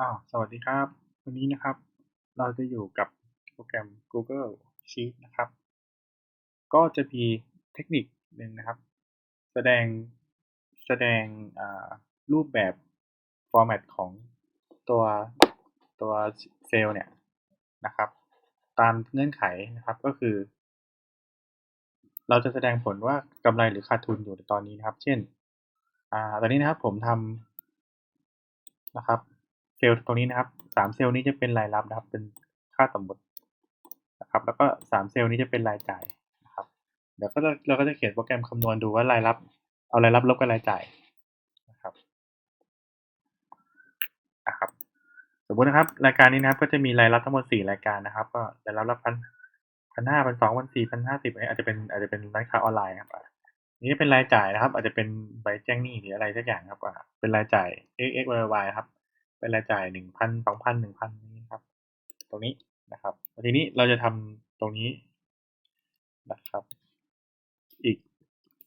อ้าวสวัสดีครับ วันนี้นะครับ เราจะอยู่กับโปรแกรม Google Sheet นะครับ ก็จะมีเทคนิคหนึ่งนะครับ แสดงแสดงรูปแบบฟอร์แมตของตัวตัวเซลล์เนี่ยนะครับ ตามเงื่อนไขนะครับก็คือ เราจะแสดงผลว่ากำไรหรือขาดทุนอยู่ในตอนนี้นะครับ เช่นอ่าตอนนี้นะครับผมทำนะครับ เซลล์ตรงนี้นะครับสามเซลล์นี้จะเป็นรายรับนะครับ เป็นค่าสมมตินะครับ แล้วก็สามเซลล์นี้จะเป็นรายจ่ายนะครับ เดี๋ยวก็จะเราก็จะเขียนโปรแกรมคำนวณดูว่ารายรับ เอารายรับลบกับรายจ่ายนะครับนะครับ สมมตินะครับ รายการนี้นะครับ ก็จะมีรายรับทั้งหมดสี่รายการนะครับ ก็รายรับละพันพันห้าพันสองพันสี่พันห้าสิบอาจจะเป็นอาจจะเป็นร้านค้าออนไลน์ครับนี่เป็นรายจ่ายนะครับ อาจจะเป็นใบแจ้งหนี้หรืออะไรสักอย่างครับเป็นรายจ่าย x x y y ครับ เป็นรายจ่ายหนึ่งพันสองพันหนึ่งพันนี้ครับ ตรงนี้นะครับทีนี้เราจะทำตรงนี้นะครับ อีก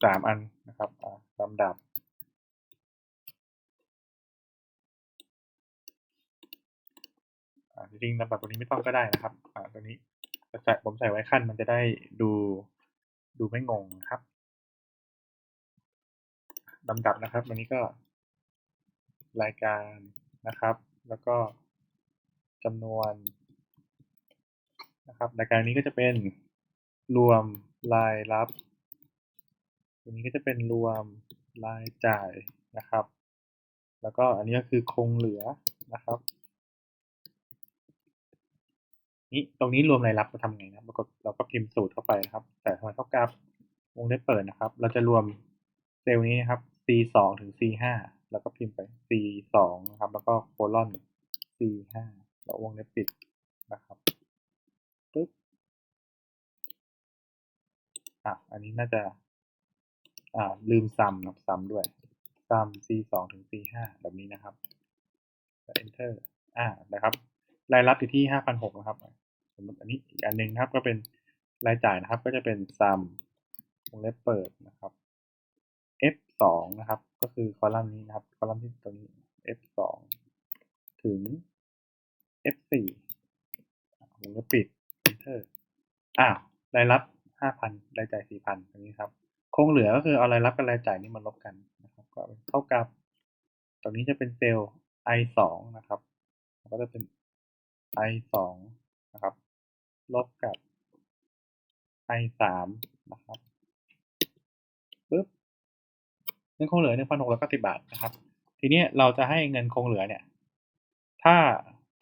สามอันนะครับลำดับ จริงๆลำดับตรงนี้ไม่ต้องก็ได้นะครับตรงนี้ใส่ผมใส่ไว้ขั้นมันจะได้ดูดูไม่งงครับลำดับนะครับวันนี้ก็รายการ นะครับ แล้วก็จำนวนนะครับรายการนี้ก็จะเป็นรวมรายรับตัวนี้ก็จะเป็นรวมรายจ่ายนะครับ แล้วก็อันนี้ก็คือคงเหลือนะครับนี่ตรงนี้รวมรายรับเราทำไงนะเราก็เราก็พิมพ์สูตรเข้าไปนะครับ แต่ทำไมเท่ากับวงเล็บเปิดนะครับ เราจะรวมเซลล์นี้นะครับ C สองถึง C ห้า แล้วก็พิมพ์ไป C สองนะครับ แล้วก็โคลอน C ห้าแล้ววงเล็บปิดนะครับปึ๊บอะอันนี้น่าจะ อ่า ลืมซัมนะซัมด้วยซัม C สองถึง C ห้าแบบนี้นะครับ enter อ่านะครับรายรับอยู่ที่ห้าพันหกนะครับสมมติอันนี้อีกอันนึงนะครับก็เป็นรายจ่ายนะครับ ก็จะเป็นซัมวงเล็บเปิดนะครับ สองนะครับ ก็คือคอลัมน์นี้นะครับ คอลัมน์ที่ตัวนี้ f สองถึง f สี่วงเล็บปิด enter อ้าวรายรับห้าพันรายจ่ายสี่พันตรงนี้ครับ คงเหลือก็คือเอารายรับกับรายจ่ายนี้มาลบกันนะครับ ก็เท่ากับ ตรงนี้จะเป็นเซลล์ i สองนะครับ ก็จะเป็น i สองนะครับ ลบกับ i สามนะครับ งินคงเหลือหนึ่งพันหกร้อยเก้าสิบาทนะครับ ทีนี้เราจะให้เงินคงเหลือเนี่ย ถ้า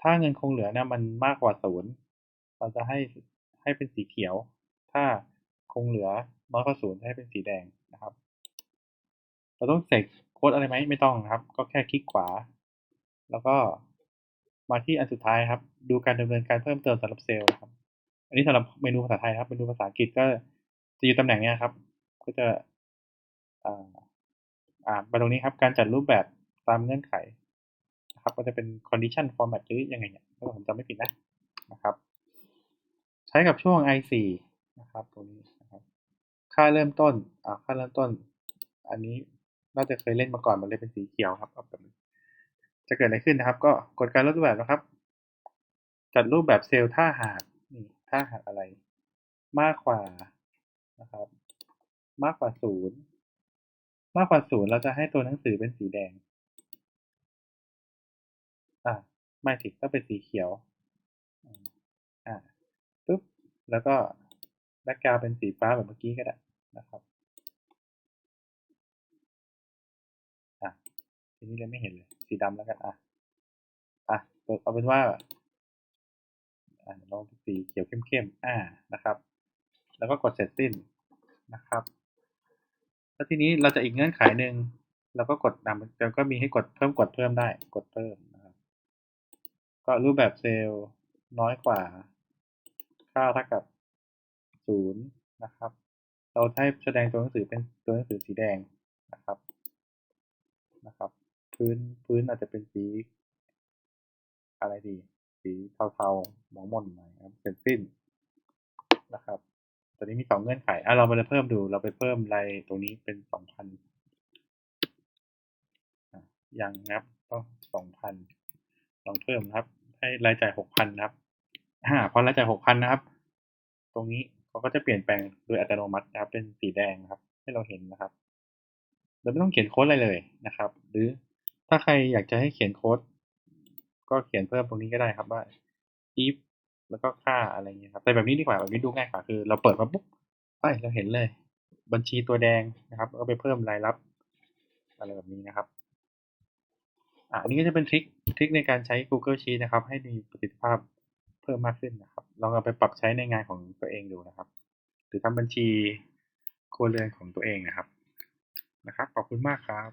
ถ้าเงินคงเหลือเนี่ยมันมากกว่าศูนย์เราจะให้ให้เป็นสีเขียว ถ้าคงเหลือน้อยกว่าศูนย์ให้เป็นสีแดงนะครับ เราต้องเสกโค้ดอะไรไหมไม่ต้องครับ ก็แค่คลิกขวา แล้วก็มาที่อันสุดท้ายครับ ดูการดำเนินการเพิ่มเติมสำหรับเซลล์ครับ อันนี้สำหรับเมนูภาษาไทยครับ เมนูภาษาอังกฤษก็จะอยู่ตำแหน่งนี้ครับ ก็จะอ่า อ่าไปตรงนี้ครับ การจัดรูปแบบตามเงื่อนไขนะครับก็จะเป็น condition format หรือยังไงเนี่ยถ้าผมจำไม่ผิดนะนะครับ ใช้กับช่วง i4 นะครับตรงนี้นะครับค่าเริ่มต้นอ่าค่าเริ่มต้น อันนี้น่าจะเคยเล่นมาก่อนมันเลยเป็นสีเขียวครับแบบนี้จะเกิดอะไรขึ้นนะครับ ก็กดการรูปแบบนะครับ จัดรูปแบบเซลล์ถ้าหากนี่ถ้าหากอะไร มากกว่านะครับ มากกว่าศูนย์ มากกว่าศูนย์เราจะให้ตัวหนังสือเป็นสีแดง อ่าไม่ถิต้องเป็นสีเขียว อ่าปุ๊บ แล้วก็แบ็กกราวเป็นสีฟ้าแบบเมื่อกี้ก็ได้นะครับอะทีนี้เลยไม่เห็นเลย สีดำแล้วกันอะอะเอาเป็นว่าอ่าลองสีเขียวเข้มๆอ่านะครับ แล้วก็กดเสร็จสิ้นนะครับ แล้วทีนี้เราจะอีกเงื่อนไขหนึ่งเราก็กดนำแล้วก็มีให้กดเพิ่มกดเพิ่มได้ กดเพิ่มนะครับ ก็รูปแบบเซลล์น้อยกว่า ค่าเท่ากับศูนย์นะครับ เราให้แสดงตัวหนังสือเป็นตัวหนังสือสีแดงนะครับนะครับ พื้นพื้นอาจจะเป็นสีอะไรดี สีเทาๆหมองมนหน่อยครับเป็นสิ้นนะครับ ตอนนี้มีสองเงื่อนไขอะเราไปเพิ่มดู เราไปเพิ่มรายตรงนี้เป็นสองพันยังนับต้องสองพันลองเพิ่มนะครับ ให้รายจ่ายหกพันนะครับอ่าพอรายจ่ายหกพันนะครับ ตรงนี้เขาก็จะเปลี่ยนแปลงโดยอัตโนมัตินะครับ เป็นสีแดงนะครับ ให้เราเห็นนะครับเราไม่ต้องเขียนโค้ดอะไรเลยนะครับ หรือถ้าใครอยากจะให้เขียนโค้ดก็เขียนเพิ่มตรงนี้ก็ได้ครับว่า if แล้วก็ค่าอะไรเงี้ยครับแต่แบบนี้ดีกว่าแบบนี้ดูง่ายกว่าคือ เราเปิดมาปุ๊บไปเราเห็นเลย บัญชีตัวแดงนะครับก็ไปเพิ่มรายรับ อะไรแบบนี้นะครับอ่าอันนี้ก็จะเป็นทริคทริคในการใช้ Google Sheet นะครับ ให้มีประสิทธิภาพเพิ่มมากขึ้นนะครับ ลองเอาไปปรับใช้ในงานของตัวเองดูนะครับ หรือทำบัญชีครัวเรือนของตัวเองนะครับ นะครับ ขอบคุณมากครับ